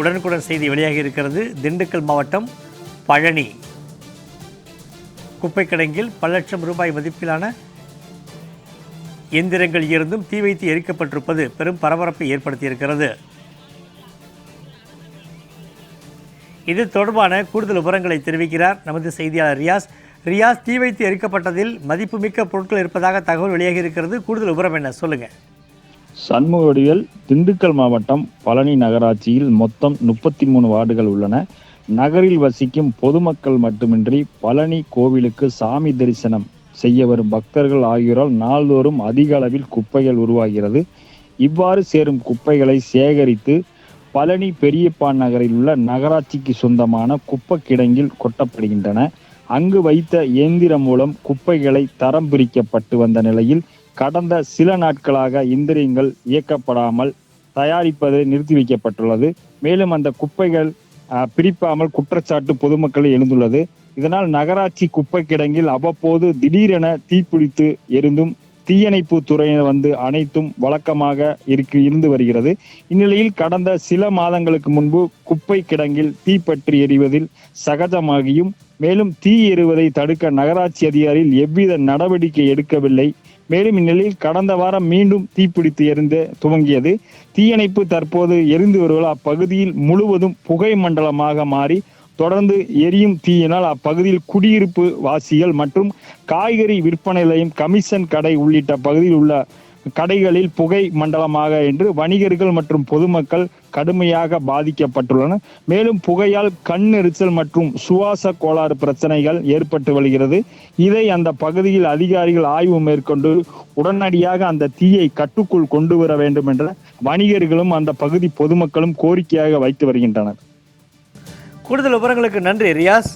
உடனுக்குடன் செய்தி வெளியாகி இருக்கிறது. திண்டுக்கல் மாவட்டம் பழனி. குப்பை கிடங்கில் பல லட்சம் ரூபாய் மதிப்பிலான எந்திரங்கள் இருந்தும் தீ வைத்து எரிக்கப்பட்டிருப்பது பெரும் பரபரப்பை ஏற்படுத்தியிருக்கிறது. இது தொடர்பான கூடுதல் விவரங்களை தெரிவிக்கிறார் நமது செய்தியாளர் ரியாஸ். ரியாஸ் தீ வைத்து எரிக்கப்பட்டதில் மதிப்புமிக்க பொருட்கள் இருப்பதாக தகவல் வெளியாகி இருக்கிறது. கூடுதல் விவரம் என்ன? சொல்லுங்கள் சண்முக திண்டுக்கல் மாவட்டம் பழனி நகராட்சியில் மொத்தம் முப்பத்தி மூணு வார்டுகள் உள்ளன. நகரில் வசிக்கும் பொதுமக்கள் மட்டுமின்றி பழனி கோவிலுக்கு சாமி தரிசனம் செய்ய வரும் பக்தர்கள் ஆகியோரால் நாள்தோறும் அதிக அளவில் குப்பைகள் உருவாகிறது. இவ்வாறு சேரும் குப்பைகளை சேகரித்து பழனி பெரியப்பான் நகரில் உள்ள நகராட்சிக்கு சொந்தமான குப்பை கிடங்கில் கொட்டப்படுகின்றன. அங்கு வைத்த இயந்திரம் மூலம் குப்பைகளை தரம் பிரிக்கப்பட்டு வந்த நிலையில் கடந்த சில நாட்களாக இந்திரியங்கள் இயக்கப்படாமல் தயாரிப்பது நிறுத்தி வைக்கப்பட்டுள்ளது. மேலும் அந்த குப்பைகள் பிரிப்பாமல் குற்றச்சாட்டு பொதுமக்கள் எழுந்துள்ளது. இதனால் நகராட்சி குப்பை கிடங்கில் அவ்வப்போது திடீரென தீப்பிடித்து எரிந்தும் தீயணைப்பு துறையினர் வந்து அனைத்தும் வழக்கமாக இருக்கு இருந்து வருகிறது. இந்நிலையில் கடந்த சில மாதங்களுக்கு முன்பு குப்பை கிடங்கில் தீப்பற்றி எரிவதில் சகஜமாகியும் மேலும் தீ எறிவதை தடுக்க நகராட்சி அதிகாரிகள் எவ்வித நடவடிக்கை எடுக்கவில்லை மேலும் இந்நிலையில் கடந்த வாரம் மீண்டும் தீப்பிடித்து எரிந்த துவங்கியது. தீயணைப்பு தற்போது எரிந்து வருவதால் அப்பகுதியில் முழுவதும் புகை மண்டலமாக மாறி தொடர்ந்து எரியும் தீயினால் அப்பகுதியில் குடியிருப்பு வாசிகள் மற்றும் காய்கறி விற்பனை நிலையம் கமிஷன் கடை உள்ளிட்ட பகுதியில் உள்ள கடைகளில் புகை மண்டலமாக என்று வணிகர்கள் மற்றும் பொதுமக்கள் கடுமையாக பாதிக்கப்பட்டுள்ளனர் மேலும் புகையால் கண் எரிச்சல் மற்றும் சுவாச கோளாறு பிரச்சனைகள் ஏற்பட்டு வருகிறது. இதை அந்த பகுதியில் அதிகாரிகள் ஆய்வு மேற்கொண்டு உடனடியாக அந்த தீயை கட்டுக்குள் கொண்டு வர வேண்டும் என்ற வணிகர்களும் அந்த பகுதி பொதுமக்களும் கோரிக்கையாக வைத்து வருகின்றனர். கூடுதல் விவரங்களுக்கு நன்றி ரியாஸ்.